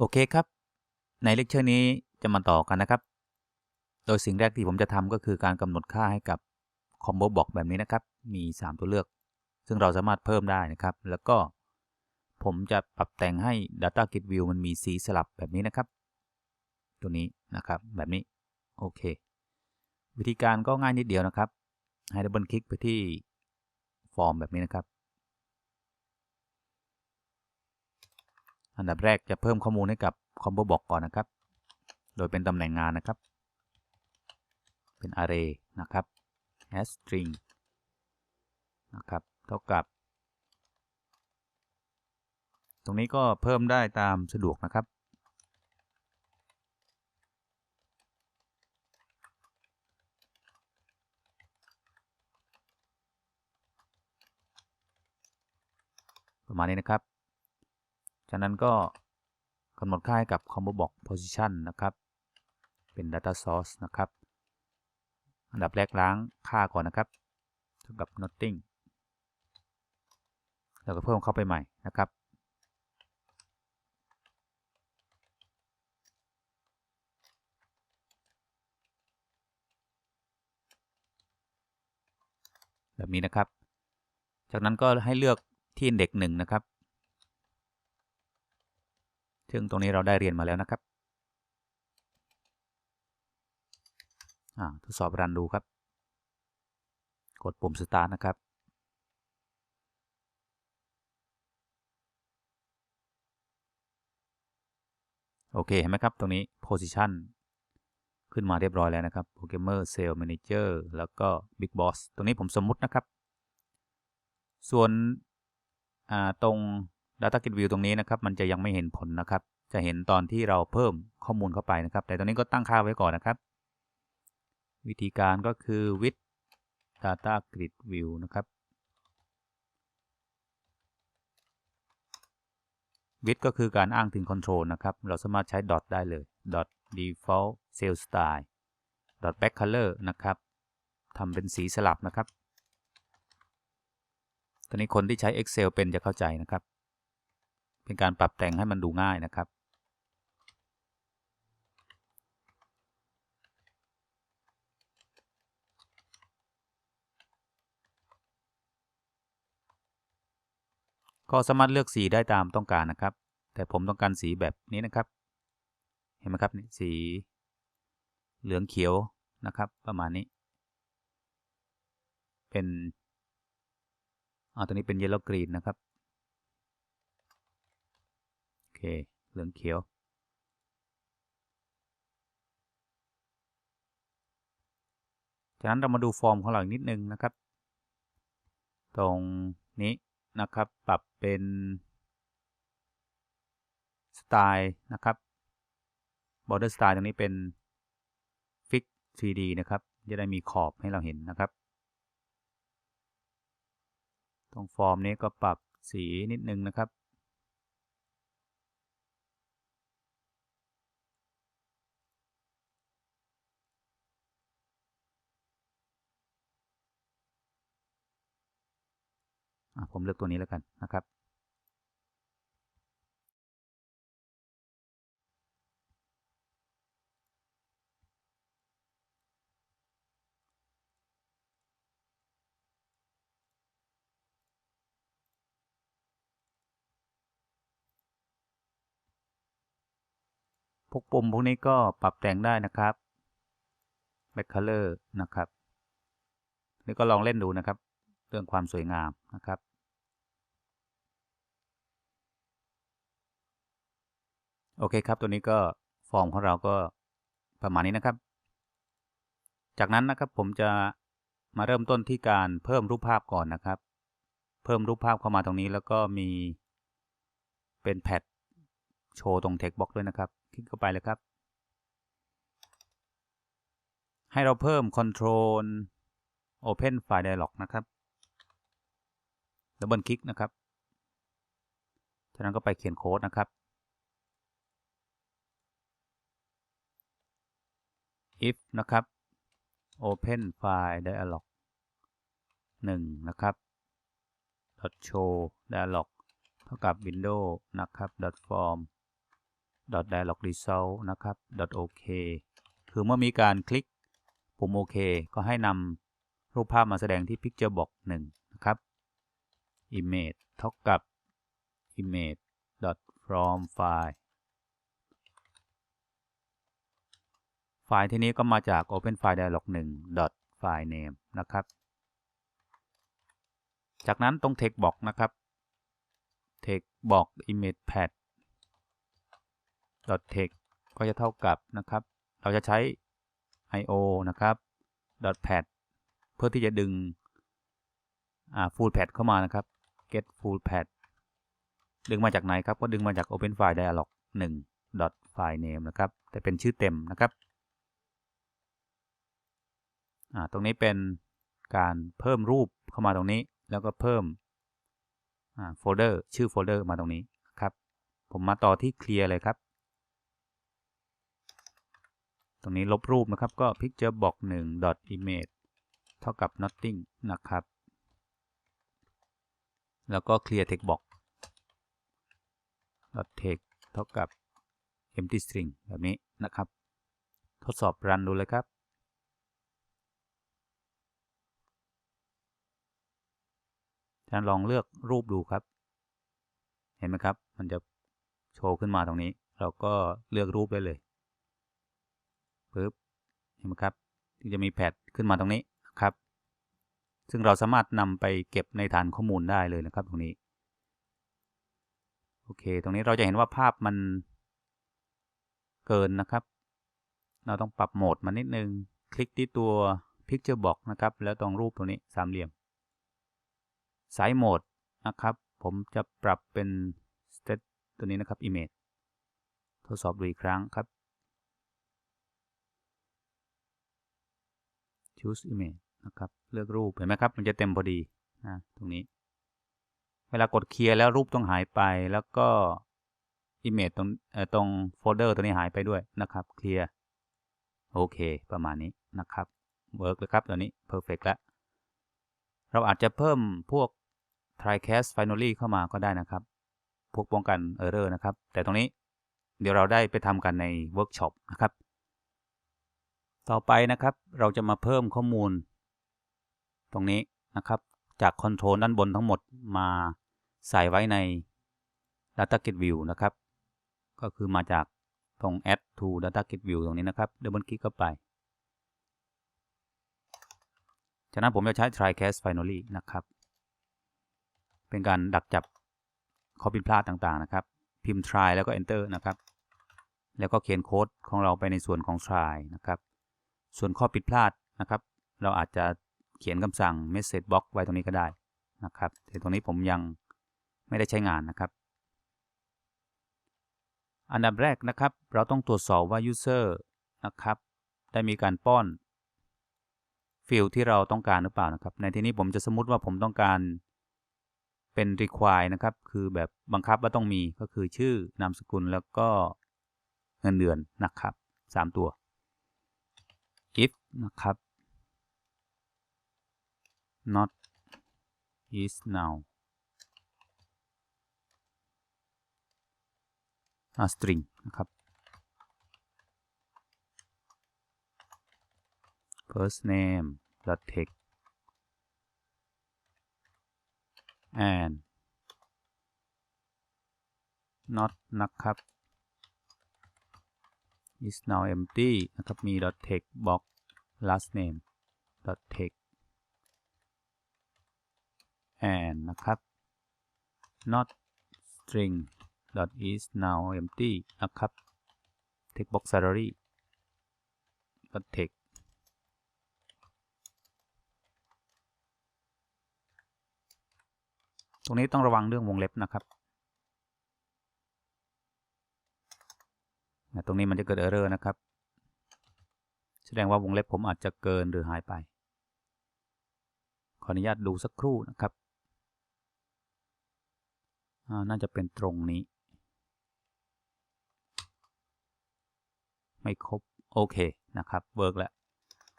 โอเคครับ ในเลคเชอร์นี้จะมาต่อกันนะครับ โดยสิ่งแรกที่ผมจะทำก็คือการกำหนดค่าให้กับคอมโบบอกแบบนี้นะครับ มี 3 ตัวเลือก ซึ่งเราสามารถเพิ่มได้นะครับ แล้วก็ผมจะปรับแต่งให้ Data Grid View มันมีสีสลับแบบนี้นะครับ ตัวนี้นะครับแบบนี้ โอเค วิธีการก็ง่ายนิดเดียวนะครับ ให้ดับเบิลคลิกไปที่ฟอร์มแบบนี้นะครับ อันดับแรกจะเพิ่มข้อมูลให้กับ Combo Box ก่อนนะครับ โดยเป็นตำแหน่งงานนะครับ เป็น Array นะครับ as string นะครับ เท่ากับ ตรงนี้ก็เพิ่มได้ตามสะดวกนะครับ ประมาณนี้นะครับ จากนั้นก็กำหนดค่าให้กับ combo box position นะครับ เป็น data source นะครับ อันดับแรกล้างค่าก่อนนะครับเท่ากับ nothing แล้วก็เพิ่มเข้าไปใหม่นะครับแบบนี้นะครับ จากนั้นก็ให้เลือกที่เด็กหนึ่งนะครับ ซึ่งตรงนี้เราได้เรียนมาแล้วนะครับทดสอบรันดูครับ กดปุ่ม start นะครับ โอเค เห็นไหมครับ ตรงนี้ position ขึ้นมาเรียบร้อยแล้วนะครับ programmer sales manager แล้วก็ big boss ตรงนี้ผมสมมุตินะครับ ส่วนตรง Data Grid View ตรงนี้นะครับ มันจะยังไม่เห็นผลนะครับ จะเห็นตอนที่เราเพิ่มข้อมูลเข้าไปนะครับ แต่ตอนนี้ก็ตั้งค่าไว้ก่อนนะครับ วิธีการก็คือ with Data Grid View นะครับ with ก็คือการอ้างถึง control นะครับ เราสามารถใช้ dot ได้เลย dot default cell style dot back color นะครับทำเป็นสีสลับนะครับ ตอนนี้คนที่ใช้ Excel เป็นจะเข้าใจนะครับ เป็นการปรับแต่งให้มันดูง่ายนะครับ ก็สามารถเลือกสีได้ตามต้องการนะครับ แต่ผมต้องการสีแบบนี้นะครับ เห็นไหมครับสีเหลืองเขียวนะครับ ประมาณนี้ เป็นเอาตัวนี้เป็น yellow green นะครับ เค เหลืองเขียว จากนั้นเรามาดูฟอร์มของเราอีกนิดนึงนะครับ ตรงนี้นะครับ ปรับเป็นสไตล์นะครับ border style ตรงนี้เป็น fix 3D นะครับ จะได้มีขอบให้เราเห็นนะครับ ตรงฟอร์มนี้ก็ปรับสีนิดนึงนะครับ ผมเลือกตัวนี้แล้วกันนะครับ พวกปุ่มพวกนี้ก็ปรับแต่งได้นะครับ back color นะครับนี่ก็ลองเล่นดูนะครับ เรื่องความสวยงามนะครับ โอเคครับ ตัวนี้ก็ฟอร์มของเราก็ประมาณนี้นะครับ จากนั้นนะครับผมจะมาเริ่มต้นที่การเพิ่มรูปภาพก่อนนะครับ เพิ่มรูปภาพเข้ามาตรงนี้แล้วก็มีเป็นแพทโชว์ตรง text box ด้วยนะครับ คลิกเข้าไปเลยครับ ให้เราเพิ่ม control open file dialog นะครับดับเบิลคลิกนะครับ จากนั้นก็ไปเขียนโค้ดนะครับ if นะครับ open file dialog 1 นะครับ dot show dialog เท่ากับ window นะครับ dot form dialog result นะครับ .ok คือเมื่อมีการคลิกปุ่มโอเคก็ให้นำรูปภาพมาแสดงที่ picture box 1 นะครับ image เท่ากับ image from file ไฟล์ที่นี้ก็มาจาก open file dialog 1 file name นะครับ จากนั้นตรง text box นะครับ text box image pad text ก็จะเท่ากับนะครับ เราจะใช้ io นะครับ pad เพื่อที่จะดึง full pad เข้ามานะครับ get full pad ดึงมาจากไหนครับ ก็ดึงมาจาก open file dialog 1 file name นะครับ แต่เป็นชื่อเต็มนะครับ ตรงนี้เป็นการเพิ่มรูปเข้ามาตรงนี้ แล้วก็เพิ่มโฟลเดอร์ชื่อโฟลเดอร์มาตรงนี้ครับ ผมมาต่อที่ clear เลยครับ ตรงนี้ลบรูปนะครับก็ picture box 1 dot image เท่ากับ nothing นะครับ แล้วก็ clear textboxtext เท่ากับ empty string แบบนี้นะครับ ทดสอบรันดูเลยครับ อาจารย์ลองเลือกรูปดูครับ เห็นไหมครับ มันจะโชว์ขึ้นมาตรงนี้ เราก็เลือกรูปได้เลยปึ๊บเห็นไหมครับที่จะมีแพดขึ้นมาตรงนี้นะครับ ซึ่งเราสามารถนำไปเก็บในฐานข้อมูลได้เลยนะครับ ตรงนี้ โอเค ตรงนี้เราจะเห็นว่าภาพมันเกินนะครับ เราต้องปรับโหมดมานิดนึง คลิกที่ตัว Picture Box นะครับ แล้วตรงรูปตรงนี้สามเหลี่ยม สายโหมดนะครับ ผมจะปรับเป็น state ตัวนี้นะครับ image ทดสอบดูอีกครั้งครับ choose image นะครับเลือกรูปเห็นไหมครับ มันจะเต็มพอดีนะตรงนี้ เวลากดเคลียร์แล้วรูปต้องหายไปแล้วก็ image ตรงตรงโฟลเดอร์ตัวนี้หายไปด้วยนะครับเคลียร์โอเค ประมาณนี้นะครับเวิร์กเลยครับตัวนี้ perfect แล้วเราอาจจะเพิ่มพวก TriCast Finally เข้ามาก็ได้นะครับ พวกป้องกัน Error นะครับ แต่ตรงนี้เดี๋ยวเราได้ไปทำกันในเวิร์กช็อปนะครับ ต่อไปนะครับเราจะมาเพิ่มข้อมูล ตรงนี้นะครับจากคอนโทรลด้านบนทั้งหมดมาใส่ไว้ใน Data Git View นะครับ ก็คือมาจากตรง Add to Data Git View ตรงนี้นะครับดับเบิลคลิกเข้าไป จากนั้นผมจะใช้ TriCast Finally นะครับ เป็นการดักจับข้อผิดพลาดต่างๆนะครับ พิมพ์ try แล้วก็ enter นะครับ แล้วก็เขียนโค้ดของเราไปในส่วนของ try นะครับ ส่วนข้อผิดพลาดนะครับ เราอาจจะเขียนคำสั่ง message box ไว้ตรงนี้ก็ได้นะครับแต่ตรงนี้ผมยังไม่ได้ใช้งานนะครับ อันดับแรกนะครับ เราต้องตรวจสอบว่า user นะครับ ได้มีการป้อนฟิลที่เราต้องการหรือเปล่านะครับ ในที่นี้ผมจะสมมติว่าผมต้องการ เป็น require นะครับ คือแบบบังคับว่าต้องมีก็คือชื่อนามสกุลแล้วก็เงินเดือนนะครับ 3 ตัว if นะครับ not is now a string นะครับ first name dot text and not นะครับ is now empty นะครับ มี dot text box last name dot text and นะครับ not string dot is now empty นะครับ text box salary dot text ตรงนี้ต้องระวังเรื่องวงเล็บนะครับ ตรงนี้มันจะเกิดเออร์เรอร์นะครับ แสดงว่าวงเล็บผมอาจจะเกินหรือหายไป ขออนุญาตดูสักครู่นะครับ น่าจะเป็นตรงนี้ ไม่ครบ โอเคนะครับ เวิร์กแล้ว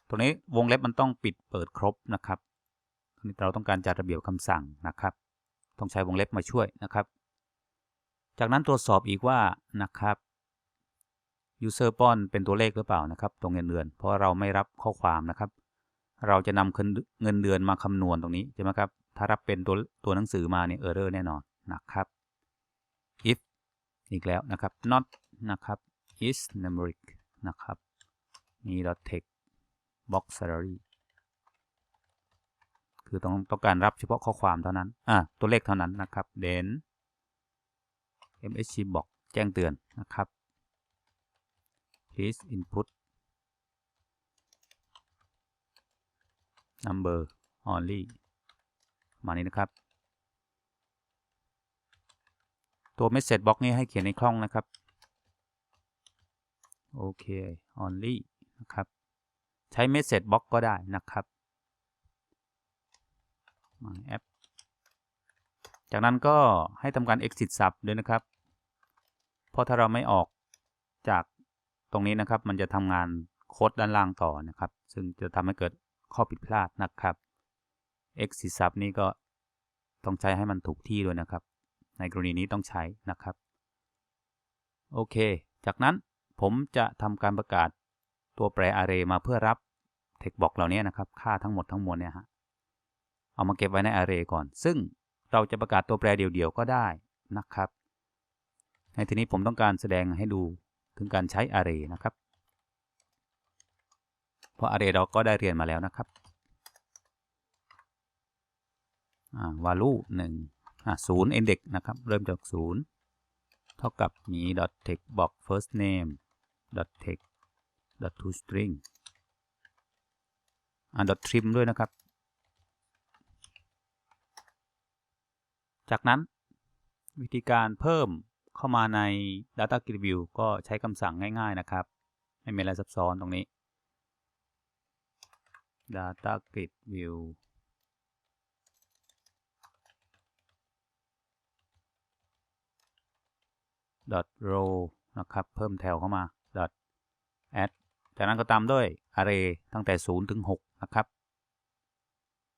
ตรงนี้วงเล็บมันต้องปิดเปิดครบนะครับตรงนี้เราต้องการจัดระเบียบคำสั่งนะครับ ต้องใช้วงเล็บมาช่วยนะครับ จากนั้นตรวจสอบอีกว่านะครับ user ป้อนเป็นตัวเลขหรือเปล่านะครับ ตรงเงินเดือน เพราะเราไม่รับข้อความนะครับ เราจะนำเงินเดือนมาคำนวณตรงนี้ใช่ไหมครับ ถ้ารับเป็นตัวตัวหนังสือมาเนี่ย error แน่นอนนะครับ if อีกแล้วนะครับ not นะครับ is numeric นะครับมี dot text box salary คือต้องต้องการรับเฉพาะข้อความเท่านั้น อ่า ตัวเลขเท่านั้นนะครับ then msg บอกแจ้งเตือนนะครับ please input number only มานี้นะครับ ตัว message box นี้ให้เขียนในคล่องนะครับ โอเค only นะครับ ใช้ message box ก็ได้นะครับ แอป จากนั้นก็ให้ทำการ exit sub ด้วยนะครับเพราะถ้าเราไม่ออกจากตรงนี้นะครับ มันจะทำงานโค้ดด้านล่างต่อนะครับ ซึ่งจะทำให้เกิดข้อผิดพลาดนะครับ exit sub นี้ก็ต้องใช้ให้มันถูกที่ด้วยนะครับ ในกรณีนี้ต้องใช้นะครับ โอเค จากนั้นผมจะทำการประกาศตัวแปร array มาเพื่อรับ text box เหล่านี้นะครับ ค่าทั้งหมดทั้งมวลเนี่ยฮะ เอามาเก็บไว้ใน array ก่อน ซึ่งเราจะประกาศตัวแปรเดี่ยวๆก็ได้นะครับ ในทีนี้ผมต้องการแสดงให้ดูถึงการใช้ array นะครับ เพราะ array เราก็ได้เรียนมาแล้วนะครับ value 1อ่า0 index นะครับ เริ่มจาก0เท่ากับมี .text box first name .text .toString อ่า trim ด้วยนะครับ จากนั้นวิธีการเพิ่มเข้ามาใน Data Grid View ก็ใช้คำสั่งง่าย ๆ นะครับ ไม่มีอะไรซับซ้อนตรงนี้ Data Grid View dot row นะครับ เพิ่มแถวเข้ามา dot add จากนั้นก็ตามด้วย array ตั้งแต่ 0 ถึง 6 นะครับ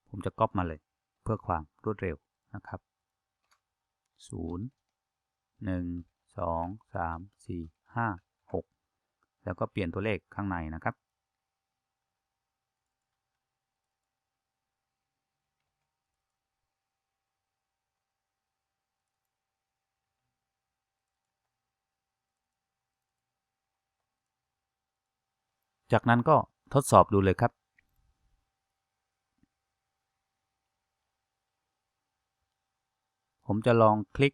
ผมจะก๊อปมาเลยเพื่อความรวดเร็วนะครับ 0 1 2 3 4 5 6แล้วก็เปลี่ยนตัวเลขข้างในนะครับ จากนั้นก็ทดสอบดูเลยครับ ผมจะลองคลิก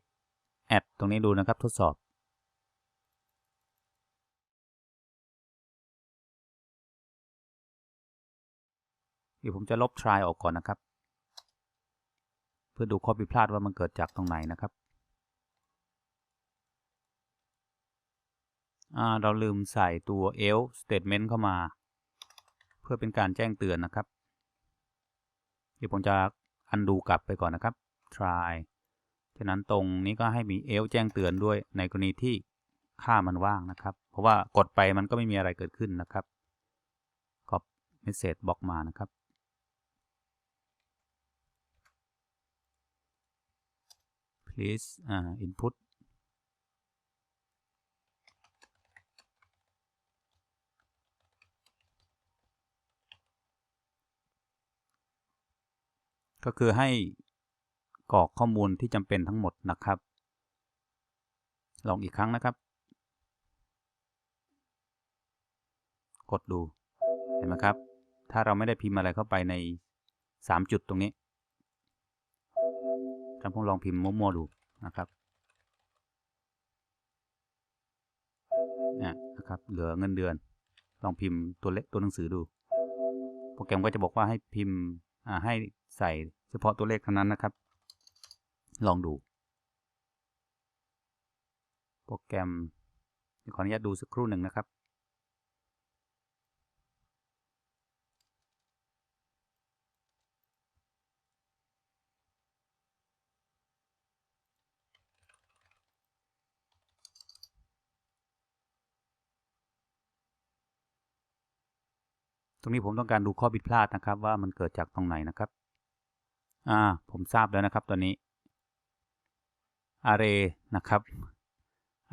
add ตรงนี้ดูนะครับทดสอบ เดี๋ยวผมจะลบ try ออกก่อนนะครับ เพื่อดูข้อผิดพลาดว่ามันเกิดจากตรงไหนนะครับเราลืมใส่ตัว else statement เข้ามา เพื่อเป็นการแจ้งเตือนนะครับ เดี๋ยวผมจะ undo กลับไปก่อนนะครับ try ฉะนั้นตรงนี้ก็ให้มี else แจ้งเตือนด้วยในกรณีที่ค่ามันว่างนะครับ เพราะว่ากดไปมันก็ไม่มีอะไรเกิดขึ้นนะครับก็ message box มานะครับ please uh, input ก็คือให้ กรอกข้อมูลที่จำเป็นทั้งหมดนะครับ ลองอีกครั้งนะครับ กดดูเห็นไหมครับ ถ้าเราไม่ได้พิมพ์อะไรเข้าไปใน 3 จุดตรงนี้จำพงลองพิมพ์มั่วๆดูนะครับเนี่ยนะครับเหลือเงินเดือน ลองพิมพ์ตัวเล็กตัวหนังสือดู โปรแกรมก็จะบอกว่าให้พิมพ์ให้ใส่เฉพาะตัวเลขเท่านั้นนะครับ ลองดู โปรแกรมขออนุญาตดูสักครู่หนึ่งนะครับ ตรงนี้ผมต้องการดูข้อผิดพลาดนะครับ ว่ามันเกิดจากตรงไหนนะครับ อ่า ผมทราบแล้วนะครับตัวนี้ array นะครับ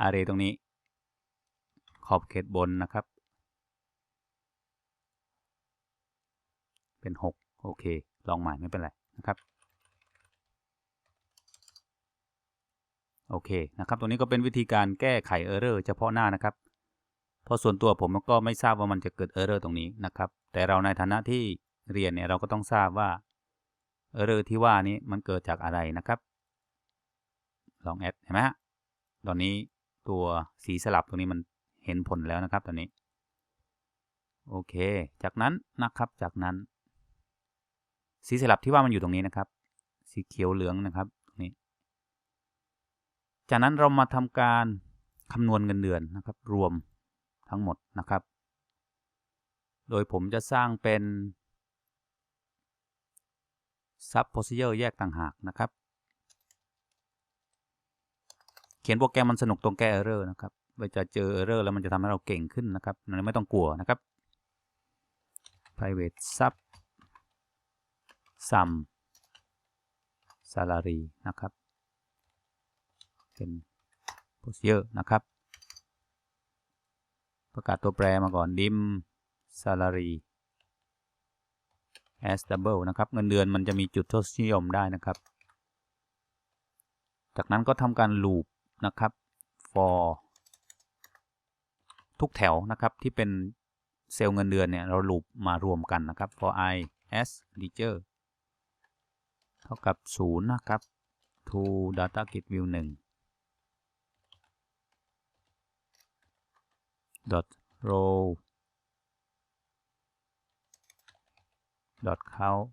array ตรงนี้ ขอบเขตบนนะครับ เป็น 6 โอเค ลองใหม่ไม่เป็นไรนะครับ โอเคนะครับ ตรงนี้ก็เป็นวิธีการแก้ไขเออร์เรอร์เฉพาะหน้านะครับ เพราะส่วนตัวผมก็ไม่ทราบว่ามันจะเกิดเออร์เรอร์ตรงนี้นะครับ แต่เราในฐานะที่เรียนเนี่ยเราก็ต้องทราบว่าเออร์เรอร์ที่ว่านี้มันเกิดจากอะไรนะครับ ลองแอดเห็นไหมฮะตอนนี้ตัวสีสลับตรงนี้มันเห็นผลแล้วนะครับตอนนี้ โอเค จากนั้นนะครับจากนั้น สีสลับที่ว่ามันอยู่ตรงนี้นะครับ สีเขียวเหลืองนะครับตรงนี้ จากนั้นเรามาทำการคำนวณเงินเดือนนะครับ รวมทั้งหมดนะครับ โดยผมจะสร้างเป็น sub procedure แยกต่างหากนะครับ เขียนโปรแกรมมันสนุกตรงแก้ error นะครับเวลาจะเจอ error แล้วมันจะทำให้เราเก่งขึ้นนะครับไม่ต้องกลัวนะครับ private sub sum salary นะครับ เป็น procedure นะครับ ประกาศตัวแปรมาก่อน dim salary as double นะครับ เงินเดือนมันจะมีจุดทศนิยมได้นะครับ จากนั้นก็ทำการ loop นะครับ for ทุกแถวนะครับที่เป็นเซลล์เงินเดือนเนี่ยเรา loop มารวมกันนะครับ for i s integer เท่ากับ 0 นะครับ to data git view 1 dot row dot count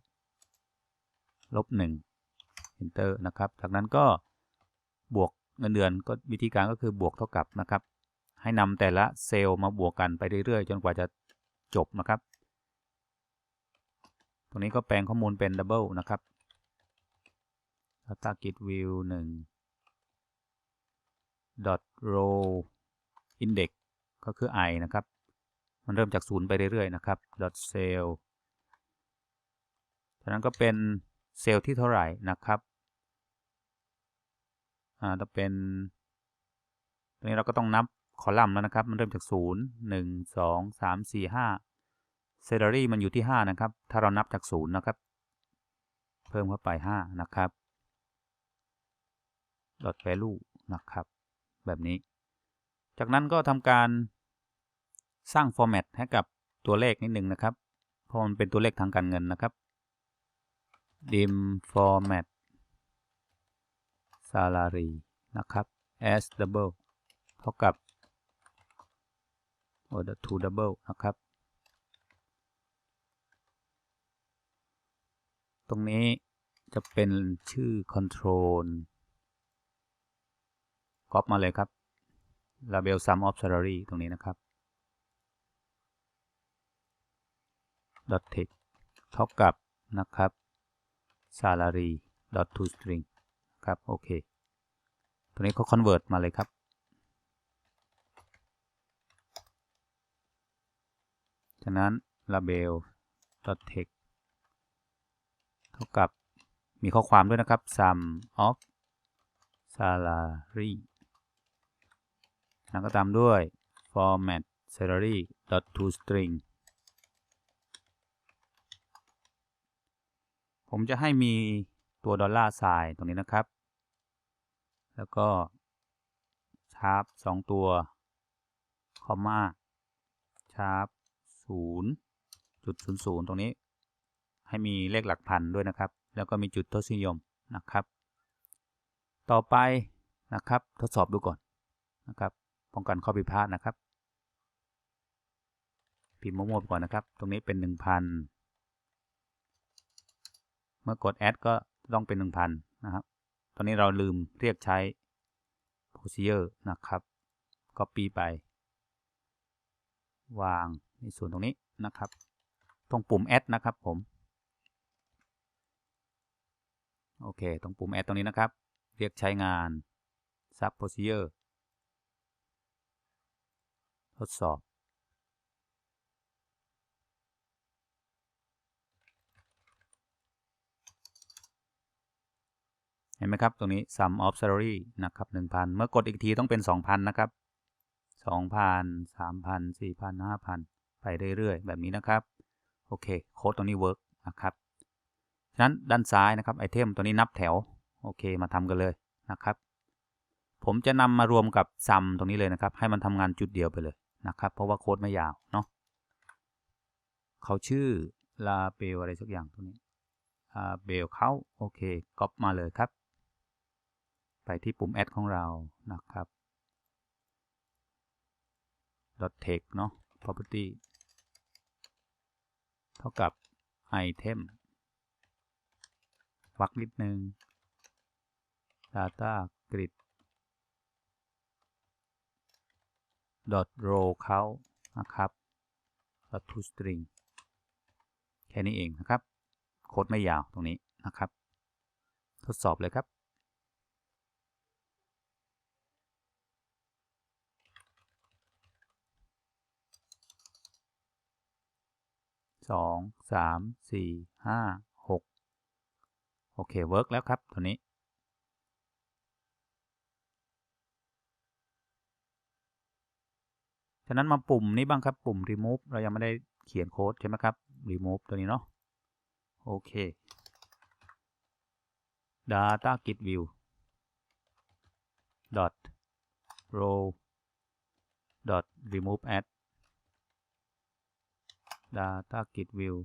ลบ 1 enter นะครับ จากนั้นก็บวก เงินเดือนก็วิธีการก็คือบวกเท่ากับนะครับ ให้นำแต่ละเซลล์มาบวกกันไปเรื่อยๆ จนกว่าจะจบนะครับ ตรงนี้ก็แปลงข้อมูลเป็น double นะครับ data git view 1 dot row index ก็คือ i นะครับ มันเริ่มจากศูนย์ไปเรื่อยๆ นะครับ dot cell จากนั้นก็เป็นเซลล์ที่เท่าไหร่นะครับ อ่าจะเป็นตรงนี้เราก็ต้องนับคอลัมน์แล้วนะครับ มันเริ่มจาก 0 1 2 3 4 5 salary มันอยู่ที่ 5 นะครับ ถ้าเรานับจาก 0 นะครับ เพิ่มเข้าไป 5 นะครับ dot value นะครับ แบบนี้ จากนั้นก็ทำการสร้าง format ให้กับตัวเลขนิดนึงนะครับ เพราะมันเป็นตัวเลขทางการเงินนะครับ dim format salary นะครับ as double เท่ากับ order to double นะครับ ตรงนี้จะเป็นชื่อ control ก๊อปมาเลยครับ label sum of salary ตรงนี้นะครับ dot text เท่ากับนะครับ salary dot to string ครับ โอเค ตัวนี้เขา convert มาเลยครับ จากนั้น label dot text เท่ากับมีข้อความด้วยนะครับ sum of salary แล้วก็ตามด้วย format salary dot to string ผมจะให้มี ตัวดอลลาร์ไซน์ตรงนี้นะครับ แล้วก็ชาร์ปสองตัวคอมมาชาร์ปศูนย์จุดศูนย์ศูนย์ตรงนี้ ให้มีเลขหลักพันด้วยนะครับ แล้วก็มีจุดทศนิยมนะครับ ต่อไปนะครับ ทดสอบดูก่อนนะครับป้องกันข้อผิดพลาดนะครับ พิมพ์มั่วๆก่อนนะครับ ตรงนี้เป็น1,000เมื่อกด add ก็ ต้องเป็น1,000นะครับ ตอนนี้เราลืมเรียกใช้ procedure นะครับ copy ไป วางในส่วนตรงนี้นะครับ ตรงปุ่ม add นะครับผม โอเค ตรงปุ่ม add ตรงนี้นะครับ เรียกใช้งาน sub procedure ทดสอบ เห็นไหมครับตรงนี้ sum of salary นะครับ1,000 เมื่อกดอีกทีต้องเป็น 2,000 นะครับสองพันสามพันสี่พันห้าพันไปเรื่อยๆ แบบนี้นะครับ โอเค โค้ดตรงนี้เวิร์กนะครับฉะนั้นด้านซ้ายนะครับไอเทมตัวนี้นับแถว โอเคมาทำกันเลยนะครับ ผมจะนำมารวมกับซัมตรงนี้เลยนะครับ ให้มันทำงานจุดเดียวไปเลยนะครับ เพราะว่าโค้ดไม่ยาวเนาะเขาชื่อลาเบลอะไรสักอย่างตรงนี้ลาเบลเขาโอเคก๊อปมาเลยครับ ไปที่ปุ่ม add ของเรานะครับ .text เนาะ property เท่ากับ item วักนิดนึง data grid dot row เขานะครับ dot to string แค่นี้เองนะครับ โค้ดไม่ยาวตรงนี้นะครับ ทดสอบเลยครับ สองสามสี่ห้าหกโอเคเวิร์กแล้วครับตัวนี้ ฉะนั้นมาปุ่มนี้บ้างครับปุ่ม remove เรายังไม่ได้เขียนโค้ดใช่ไหมครับ remove ตัวนี้เนาะโอเค data git view dot row dot remove add data git view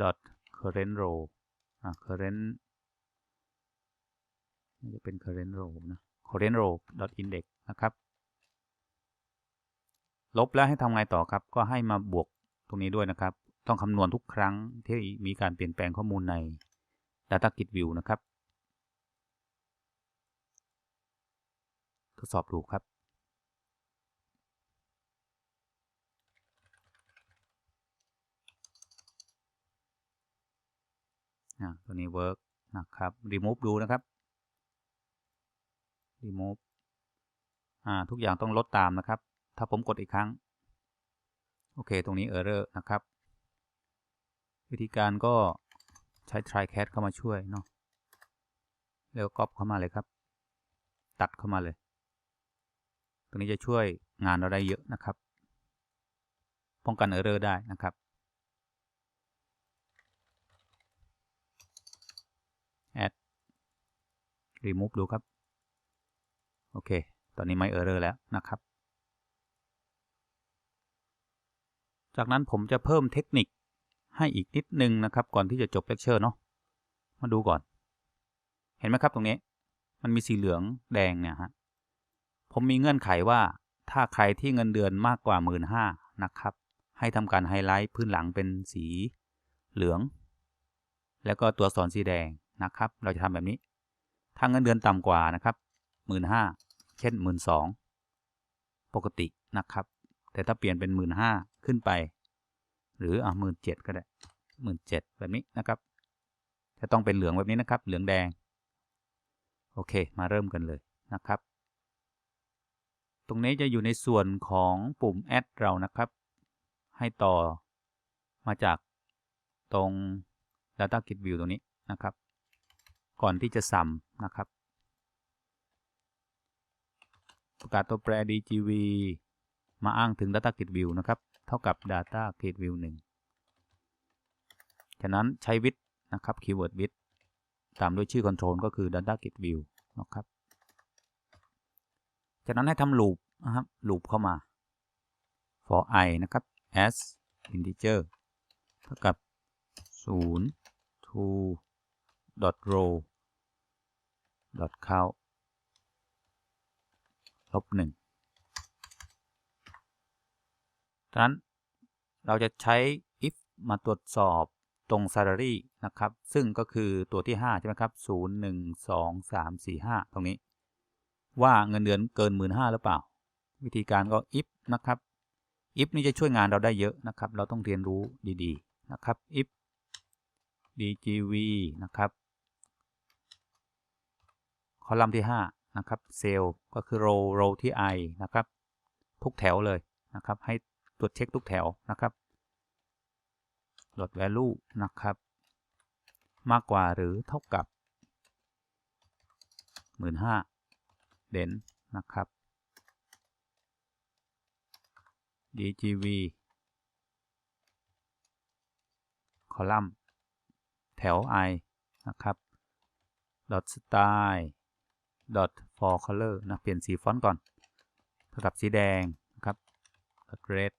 dot current row อ่า current นี่จะเป็น current row นะ current row dot index นะครับ ลบแล้วให้ทำไงต่อครับ ก็ให้มาบวกตรงนี้ด้วยนะครับ ต้องคำนวณทุกครั้งที่มีการเปลี่ยนแปลงข้อมูลใน Data Git View นะครับ ทดสอบดูครับ อ่าตัวนี้ work นะครับ remove ดูนะครับ remove อ่าทุกอย่างต้องลดตามนะครับ ถ้าผมกดอีกครั้ง โอเค ตรงนี้ error นะครับ วิธีการก็ใช้ trycat เข้ามาช่วยเนาะแล้วก๊อปเข้ามาเลยครับ ตัดเข้ามาเลย ตรงนี้จะช่วยงานเราได้เยอะนะครับ ป้องกัน error ได้นะครับ add remove ดูครับ โอเค ตอนนี้ไม่ error แล้วนะครับ จากนั้นผมจะเพิ่มเทคนิคให้อีกนิดนึงนะครับ ก่อนที่จะจบเลคเชอร์เนาะ มาดูก่อน เห็นไหมครับตรงนี้ มันมีสีเหลืองแดงเนี่ยฮะ ผมมีเงื่อนไขว่าถ้าใครที่เงินเดือนมากกว่าหมื่นห้านะครับ ให้ทำการไฮไลท์พื้นหลังเป็นสีเหลือง แล้วก็ตัวอักษรสีแดงนะครับ เราจะทำแบบนี้ ถ้าเงินเดือนต่ำกว่านะครับหมื่นห้าเช่นหมื่นสองปกตินะครับ แต่ถ้าเปลี่ยนเป็นหมื่นห้าขึ้นไป หรืออะหมื่นเจ็ดก็ได้หมื่นเจ็ดแบบนี้นะครับจะต้องเป็นเหลืองแบบนี้นะครับ เหลืองแดง โอเค มาเริ่มกันเลยนะครับ ตรงนี้จะอยู่ในส่วนของปุ่ม add เรานะครับ ให้ต่อมาจากตรง data git view ตรงนี้นะครับ ก่อนที่จะซ้ำนะครับ ประกาศตัวแปร dgv มาอ้างถึง data git view นะครับ เท่ากับ data git view 1 ฉะนั้นใช้ with นะครับ keyword with ตามด้วยชื่อ control ก็คือ data git view นะครับ จากนั้นให้ทำ loop นะครับ loop เข้ามา for i นะครับ as integer เท่ากับ 0 to row dot count ลบหนึ่งจากนั้นเราจะใช้ if มาตรวจสอบตรง salary นะครับ ซึ่งก็คือตัวที่ 5 ใช่ไหมครับ 0 1 2 3 4 5 ตรงนี้ ว่าเงินเดือนเกิน 1 5ื่นหรือเปล่า วิธีการก็ if นะครับ if นี่จะช่วยงานเราได้เยอะนะครับ เราต้องเรียนรู้ดีๆ นะครับ if dgv นะครับ คอลัมน์ที่5นะครับเซลล์ก็คือ row row ที่ i นะครับ ทุกแถวเลยนะครับ ให้ตรวจเช็คทุกแถวนะครับ dot value นะครับ มากกว่าหรือเท่ากับ 15,000เด่นนะครับ dgv คอลัมน์ แถว i นะครับ dot style for color นะเปลี่ยนสีฟอนต์ก่อนเท่ากับสีแดงนะครับ red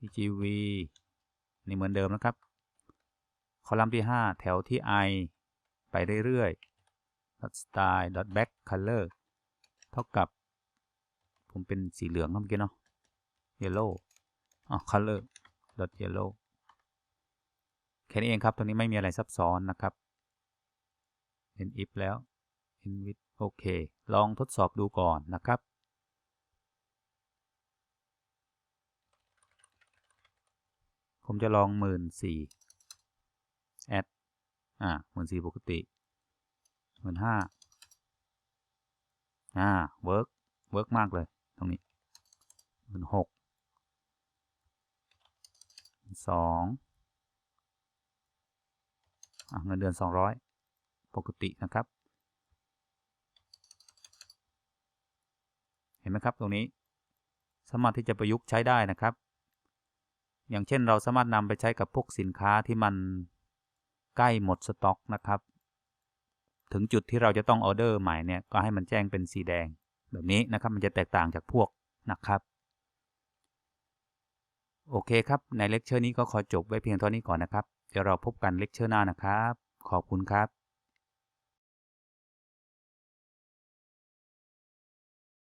dgv นี่เหมือนเดิมนะครับ คอลัมน์ที่ 5 แถวที่ i ไปเรื่อยๆ dot style dot back color เท่ากับ ผมเป็นสีเหลืองเมื่อกี้เนาะ yellow อ๋อ color dot yellow แค่นี้เองครับ ตรงนี้ไม่มีอะไรซับซ้อนนะครับ เป็น if แล้ว in with โอเค ลองทดสอบดูก่อนนะครับ ผมจะลองหมื่นสี่แอดอ่าหมื่นสี่ปกติหมื่นห้าอ่าเวิร์กเวิร์กมากเลย ตรงนี้หมื่นหกสองอะเงินเดือนสองร้อยปกตินะครับ เห็ นไหมครับตรงนี้ สามารถที่จะประยุกต์ใช้ได้นะครับ อย่างเช่นเราสามารถนำไปใช้กับพวกสินค้าที่มันใกล้หมดสต็อกนะครับ ถึงจุดที่เราจะต้องออเดอร์ใหม่เนี่ยก็ให้มันแจ้งเป็นสีแดงแบบนี้นะครับมันจะแตกต่างจากพวกนะครับโอเคครับ ในเลคเชอร์นี้ก็ขอจบไว้เพียงเท่านี้ก่อนนะครับ เดี๋ยวเราพบกันเลคเชอร์หน้านะครับ ขอบคุณครับ